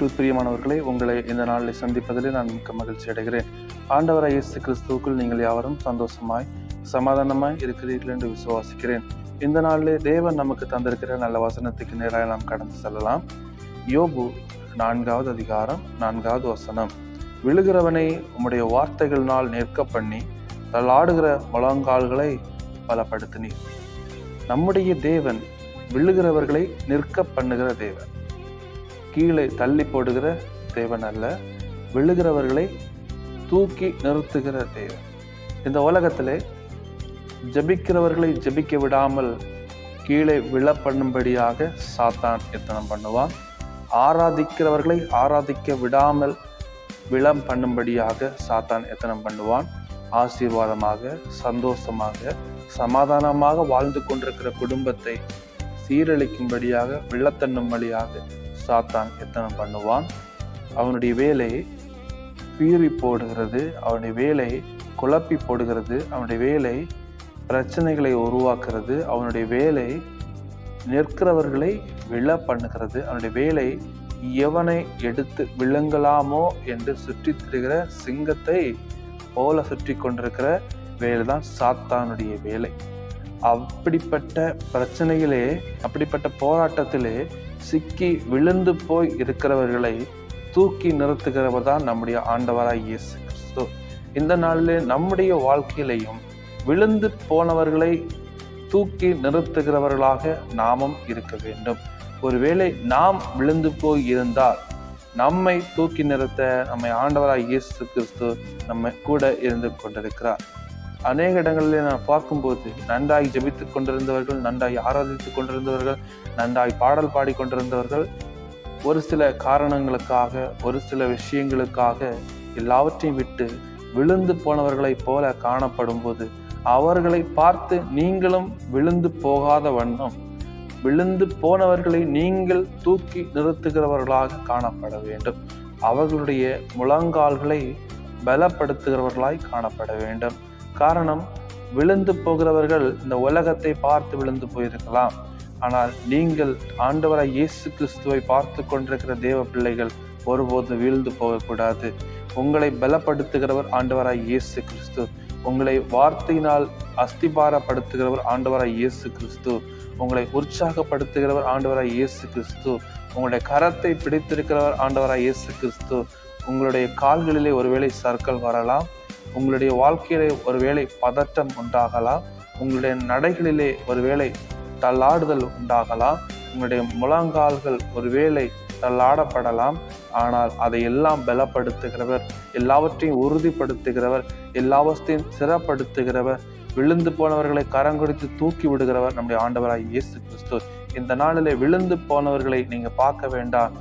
கிறிஸ்துவுக்குள் பிரியமானவர்களை உங்களை இந்த நாளில் சந்திப்பதில் நான் மிக்க மகிழ்ச்சி அடைகிறேன். ஆண்டவர் இயேசு கிறிஸ்துவுக்குள் நீங்கள் யாவரும் சந்தோஷமாய் சமாதானமாய் இருக்கிறீர்கள் என்று விசுவாசிக்கிறேன். இந்த நாளிலே தேவன் நமக்கு தந்திருக்கிற நல்ல வசனத்துக்கு நேராக நாம் கடந்து செல்லலாம். யோபு நான்காவது அதிகாரம் நான்காவது வசனம். விழுகிறவனை உம்முடைய வார்த்தைகளினால் நிற்க பண்ணி தள்ளாடுகிற முழங்கால்களை பலப்படுத்தினீர். நம்முடைய தேவன் விழுகிறவர்களை நிற்க பண்ணுகிற தேவன். கீழே தள்ளி போடுகிற தேவன் அல்ல. விழுகிறவர்களை தூக்கி நிறுத்துகிற தேவன். இந்த உலகத்திலே ஜெபிக்கிறவர்களை ஜெபிக்க விடாமல் கீழே விழ பண்ணும்படியாக சாத்தான் எத்தனம் பண்ணுவான். ஆராதிக்கிறவர்களை ஆராதிக்க விடாமல் விளம் பண்ணும்படியாக சாத்தான் எத்தனம் பண்ணுவான். ஆசீர்வாதமாக சந்தோஷமாக சமாதானமாக வாழ்ந்து கொண்டிருக்கிற குடும்பத்தை சீரழிக்கும்படியாக விழத்தண்ணும்படியாக சாத்தான் எத்தனை பண்ணுவான்? அவனுடைய வேலை பீறி போடுகிறது அவனுடைய வேலை குழப்பி போடுகிறது அவனுடைய வேலை பிரச்சனைகளை உருவாக்குறது அவனுடைய வேலை நிற்கிறவர்களை விழ பண்ணுகிறது அவனுடைய வேலை எவனை எடுத்து விழுங்கலாமோ என்று சுற்றி திரிகிற சிங்கத்தை போல சுற்றி கொண்டிருக்கிற வேலை தான் சாத்தானுடைய வேலை. அப்படிப்பட்ட பிரச்சனையிலே அப்படிப்பட்ட போராட்டத்திலே சிக்கி விழுந்து போய் இருக்கிறவர்களை தூக்கி நிறுத்துகிறவர் தான் நம்முடைய ஆண்டவராக இயேசு கிறிஸ்து. இந்த நாளிலே நம்முடைய வாழ்க்கையிலையும் விழுந்து போனவர்களை தூக்கி நிறுத்துகிறவர்களாக நாமும் இருக்க வேண்டும். ஒருவேளை நாம் விழுந்து போய் இருந்தால் நம்மை தூக்கி நிறுத்த நம்மை ஆண்டவராக இயேசு கிறிஸ்து நம்ம கூட இருந்து கொண்டிருக்கிறார். அநேக இடங்களில் நான் பார்க்கும்போது நன்றாய் ஜெபித்துக் கொண்டிருந்தவர்கள் நன்றாய் ஆராதித்துக் கொண்டிருந்தவர்கள் நன்றாய் பாடல் பாடிக்கொண்டிருந்தவர்கள் ஒரு சில காரணங்களுக்காக ஒரு சில விஷயங்களுக்காக எல்லாவற்றையும் விட்டு விழுந்து போனவர்களைப் போல காணப்படும் போது அவர்களை பார்த்து நீங்களும் விழுந்து போகாத வண்ணம் விழுந்து போனவர்களை நீங்கள் தூக்கி நிறுத்துகிறவர்களாக காணப்பட வேண்டும். அவர்களுடைய முழங்கால்களை பலப்படுத்துகிறவர்களாய் காணப்பட வேண்டும். காரணம் விழுந்து போகிறவர்கள் இந்த உலகத்தை பார்த்து விழுந்து போயிருக்கலாம். ஆனால் நீங்கள் ஆண்டவராய் இயேசு கிறிஸ்துவை பார்த்து கொண்டிருக்கிற தேவ பிள்ளைகள் ஒருபோது வீழ்ந்து போகக்கூடாது. உங்களை பலப்படுத்துகிறவர் ஆண்டவராய் இயேசு கிறிஸ்து. உங்களை வார்த்தையினால் அஸ்திபாரப்படுத்துகிறவர் ஆண்டவராய் இயேசு கிறிஸ்து. உங்களை உற்சாகப்படுத்துகிறவர் ஆண்டவராய் இயேசு கிறிஸ்து. உங்களுடைய கரத்தை பிடித்திருக்கிறவர் ஆண்டவராய் இயேசு கிறிஸ்து. உங்களுடைய கால்களிலே ஒருவேளை சர்க்கல் வரலாம். உங்களுடைய வாழ்க்கையிலே ஒருவேளை பதற்றம் உண்டாகலாம் உங்களுடைய நடைகளிலே ஒருவேளை தள்ளாடுதல் உண்டாகலாம் உங்களுடைய முழங்கால்கள் ஒருவேளை தள்ளாடப்படலாம். ஆனால் அதை எல்லாம் பலப்படுத்துகிறவர் எல்லாவற்றையும் உறுதிப்படுத்துகிறவர் எல்லாவற்றையும் சிறப்படுத்துகிறவர் விழுந்து போனவர்களை கரங்குடித்து தூக்கி விடுகிறவர் நம்முடைய ஆண்டவராய் இயேசு கிறிஸ்து. இந்த நாளிலே விழுந்து போனவர்களை நீங்க பார்க்க வேண்டாம்.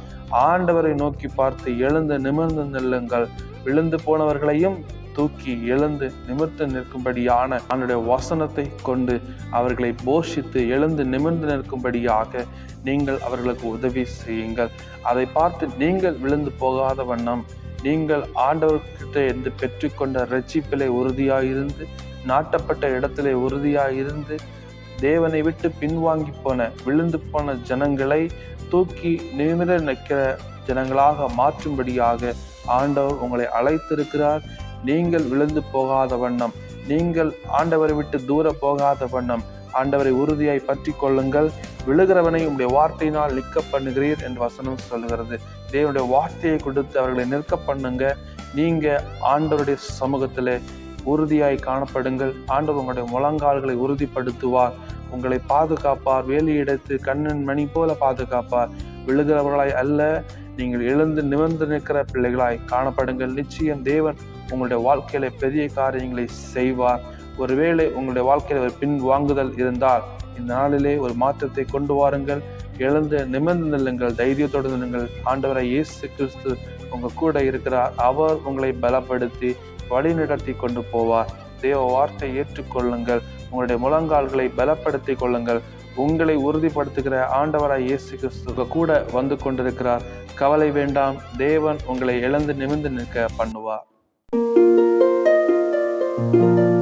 ஆண்டவரை நோக்கி பார்த்து எழுந்து நிமிர்ந்து நில்லுங்கள். விழுந்து போனவர்களையும் தூக்கி எழுந்து நிமிர்ந்து நிற்கும்படியான அவனுடைய வசனத்தை கொண்டு அவர்களை போஷித்து எழுந்து நிமிர்ந்து நிற்கும்படியாக நீங்கள் அவர்களுக்கு உதவி செய்யுங்கள். அதை பார்த்து நீங்கள் விழுந்து போகாத வண்ணம் நீங்கள் ஆண்டவர்கிட்ட இருந்து பெற்றுக்கொண்ட ரட்சிப்பிலே உறுதியாயிருந்து நாட்டப்பட்ட இடத்திலே உறுதியாயிருந்து தேவனை விட்டு பின்வாங்கி போன விழுந்து போன ஜனங்களை தூக்கி நிமிர நிற்கிற ஜனங்களாக மாற்றும்படியாக ஆண்டவர் உங்களை அழைத்திருக்கிறார். நீங்கள் விழுந்து போகாத வண்ணம். நீங்கள் ஆண்டவரை விட்டு தூர போகாத வண்ணம். ஆண்டவரை உறுதியாய் பற்றி கொள்ளுங்கள். விழுகிறவனை உங்களுடைய வார்த்தையினால் நிற்க பண்ணுகிறீர் என்று வசனம் சொல்லுகிறது. தேவனுடைய வார்த்தையை கொடுத்து அவர்களை நிற்க பண்ணுங்க. நீங்க ஆண்டவருடைய சமூகத்தில் உறுதியாய் காணப்படுங்கள். ஆண்டவர் உங்களுடைய முழங்கால்களை உறுதிப்படுத்துவார். உங்களை பாதுகாப்பார். வேலியெடுத்து கண்ணன் மணி போல பாதுகாப்பார். விழுகிறவர்களாய் அல்ல நீங்கள் எழுந்து நிமிர்ந்து நிற்கிற பிள்ளைகளாய் காணப்படுங்கள். நிச்சயம் தேவன் உங்களுடைய வாழ்க்கையில பெரிய காரியங்களை செய்வார். ஒருவேளை உங்களுடைய வாழ்க்கையில ஒரு பின் வாங்குதல் இருந்தால் இந்த நாளிலே ஒரு மாற்றத்தை கொண்டு வாருங்கள். எழுந்து நிமிர்ந்து நில்லுங்கள். தைரியத்தோடு நில்லுங்கள். ஆண்டவரை இயேசு கிறிஸ்து உங்க கூட இருக்கிறார். அவர் உங்களை பலப்படுத்தி வழிநடத்தி கொண்டு போவார். தேவ வார்த்தை ஏற்றுக்கொள்ளுங்கள். உங்களுடைய முழங்கால்களை பலப்படுத்தி கொள்ளுங்கள். உங்களை உறுதிப்படுத்துகிற ஆண்டவராய் இயேசு கிறிஸ்து கூட வந்து கொண்டிருக்கிறார். கவலை வேண்டாம். தேவன் உங்களை இழந்து நிமிர்ந்து நிற்க பண்ணுவார். thank you